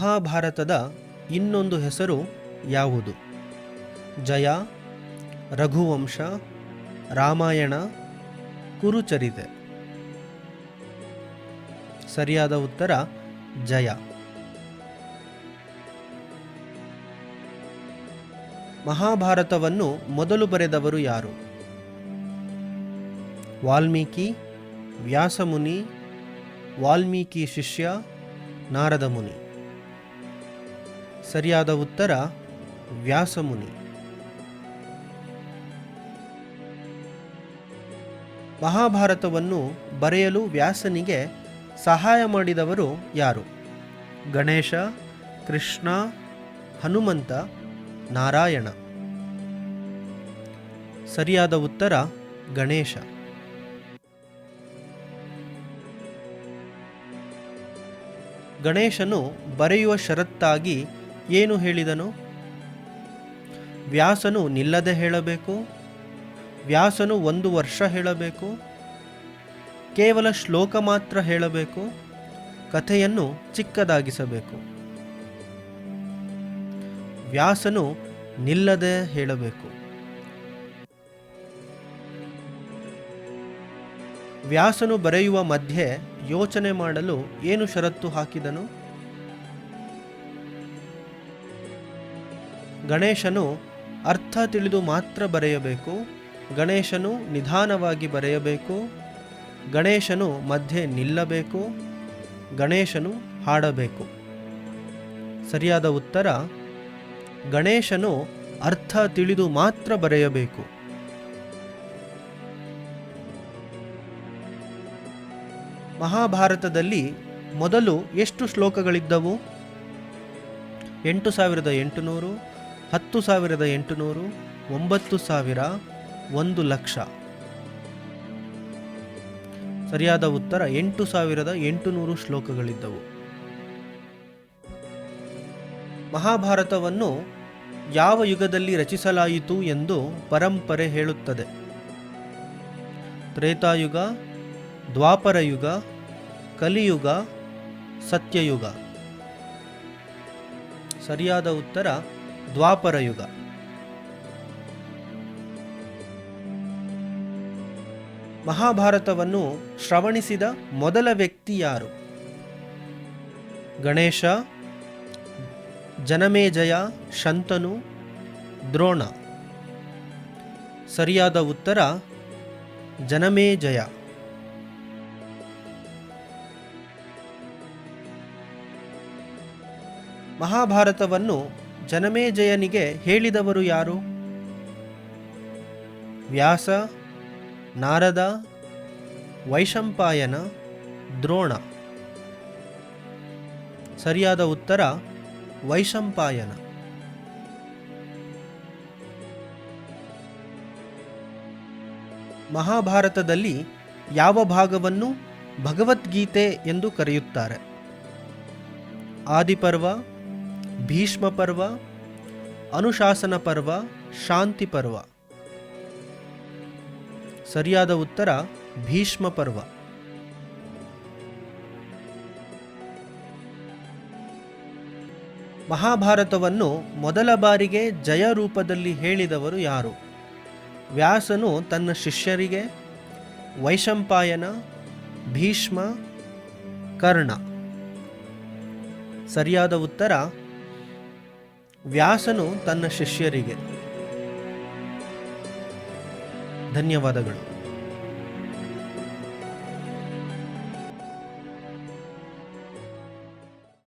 ಮಹಾಭಾರತದ ಇನ್ನೊಂದು ಹೆಸರು ಯಾವುದು? ಜಯ, ರಘುವಂಶ, ರಾಮಾಯಣ, ಕುರುಚರಿತೆ. ಸರಿಯಾದ ಉತ್ತರ, ಜಯ. ಮಹಾಭಾರತವನ್ನು ಮೊದಲು ಬರೆದವರು ಯಾರು? ವಾಲ್ಮೀಕಿ, ವ್ಯಾಸಮುನಿ, ವಾಲ್ಮೀಕಿ ಶಿಷ್ಯ ನಾರದ ಮುನಿ ಸರಿಯಾದ ಉತ್ತರ ವ್ಯಾಸಮುನಿ. ಮಹಾಭಾರತವನ್ನು ಬರೆಯಲು ವ್ಯಾಸನಿಗೆ ಸಹಾಯ ಮಾಡಿದವರು ಯಾರು? ಗಣೇಶ, ಕೃಷ್ಣ, ಹನುಮಂತ, ನಾರಾಯಣ. ಸರಿಯಾದ ಉತ್ತರ ಗಣೇಶ. ಗಣೇಶನು ಬರೆಯುವ ಷರತ್ತಾಗಿ ಏನು ಹೇಳಿದನು? ವ್ಯಾಸನು ನಿಲ್ಲದೆ ಹೇಳಬೇಕು? ವ್ಯಾಸನು ಒಂದು ವರ್ಷ ಹೇಳಬೇಕು? ಕೇವಲ ಶ್ಲೋಕ ಮಾತ್ರ ಹೇಳಬೇಕು? ಕಥೆಯನ್ನು ಚಿಕ್ಕದಾಗಿಸಬೇಕು. ವ್ಯಾಸನು ನಿಲ್ಲದೆ ಹೇಳಬೇಕು. ವ್ಯಾಸನು ಬರೆಯುವ ಮಧ್ಯೆ ಯೋಚನೆ ಮಾಡಲು ಏನು ಷರತ್ತು ಹಾಕಿದನು? ಗಣೇಶನು ಅರ್ಥ ತಿಳಿದು ಮಾತ್ರ ಬರೆಯಬೇಕು, ಗಣೇಶನು ನಿಧಾನವಾಗಿ ಬರೆಯಬೇಕು, ಗಣೇಶನು ಮಧ್ಯೆ ನಿಲ್ಲಬೇಕು, ಗಣೇಶನು ಹಾಡಬೇಕು. ಸರಿಯಾದ ಉತ್ತರ, ಗಣೇಶನು ಅರ್ಥ ತಿಳಿದು ಮಾತ್ರ ಬರೆಯಬೇಕು. ಮಹಾಭಾರತದಲ್ಲಿ ಮೊದಲು ಎಷ್ಟು ಶ್ಲೋಕಗಳಿದ್ದವು? ಎಂಟು ಸಾವಿರದ ಎಂಟುನೂರು ಹತ್ತು ಸಾವಿರದ ಎಂಟುನೂರು, ಒಂಬತ್ತು ಸಾವಿರ, ಒಂದು ಲಕ್ಷ. ಸರಿಯಾದ ಉತ್ತರ, ಎಂಟು ಸಾವಿರದ ಎಂಟುನೂರು ಶ್ಲೋಕಗಳಿದ್ದವು. ಮಹಾಭಾರತವನ್ನು ಯಾವ ಯುಗದಲ್ಲಿ ರಚಿಸಲಾಯಿತು ಎಂದು ಪರಂಪರೆ ಹೇಳುತ್ತದೆ. ತ್ರೇತಾಯುಗ ದ್ವಾಪರ ಯುಗ ಕಲಿಯುಗ, ಸತ್ಯಯುಗ. ಸರಿಯಾದ ಉತ್ತರ ದ್ವಾಪರ ಯುಗ. ಮಹಾಭಾರತವನ್ನು ಶ್ರವಣಿಸಿದ ಮೊದಲ ವ್ಯಕ್ತಿ ಯಾರು? ಗಣೇಶ, ಜನಮೇಜಯ, ಶಂತನು, ದ್ರೋಣ. ಸರಿಯಾದ ಉತ್ತರ, ಜನಮೇಜಯ. ಮಹಾಭಾರತವನ್ನು ಜನಮೇಜಯನಿಗೆ ಹೇಳಿದವರು ಯಾರು? ವ್ಯಾಸ, ನಾರದ, ವೈಶಂಪಾಯನ, ದ್ರೋಣ. ಸರಿಯಾದ ಉತ್ತರ, ವೈಶಂಪಾಯನ. ಮಹಾಭಾರತದಲ್ಲಿ ಯಾವ ಭಾಗವನ್ನು ಭಗವದ್ಗೀತೆ ಎಂದು ಕರೆಯುತ್ತಾರೆ? ಆದಿಪರ್ವ ಭೀಷ್ಮ ಪರ್ವ, ಅನುಶಾಸನ ಪರ್ವ, ಶಾಂತಿ ಪರ್ವ. ಸರಿಯಾದ ಉತ್ತರ ಭೀಷ್ಮ ಪರ್ವ. ಮಹಾಭಾರತವನ್ನು ಮೊದಲ ಬಾರಿಗೆ ಜಯ ರೂಪದಲ್ಲಿ ಹೇಳಿದವರು ಯಾರು? ವ್ಯಾಸನು ತನ್ನ ಶಿಷ್ಯರಿಗೆ, ವೈಶಂಪಾಯನ, ಭೀಷ್ಮ, ಕರ್ಣ. ಸರಿಯಾದ ಉತ್ತರ ವ್ಯಾಸನು ತನ್ನ ಶಿಷ್ಯರಿಗೆ ಧನ್ಯವಾದಗಳು.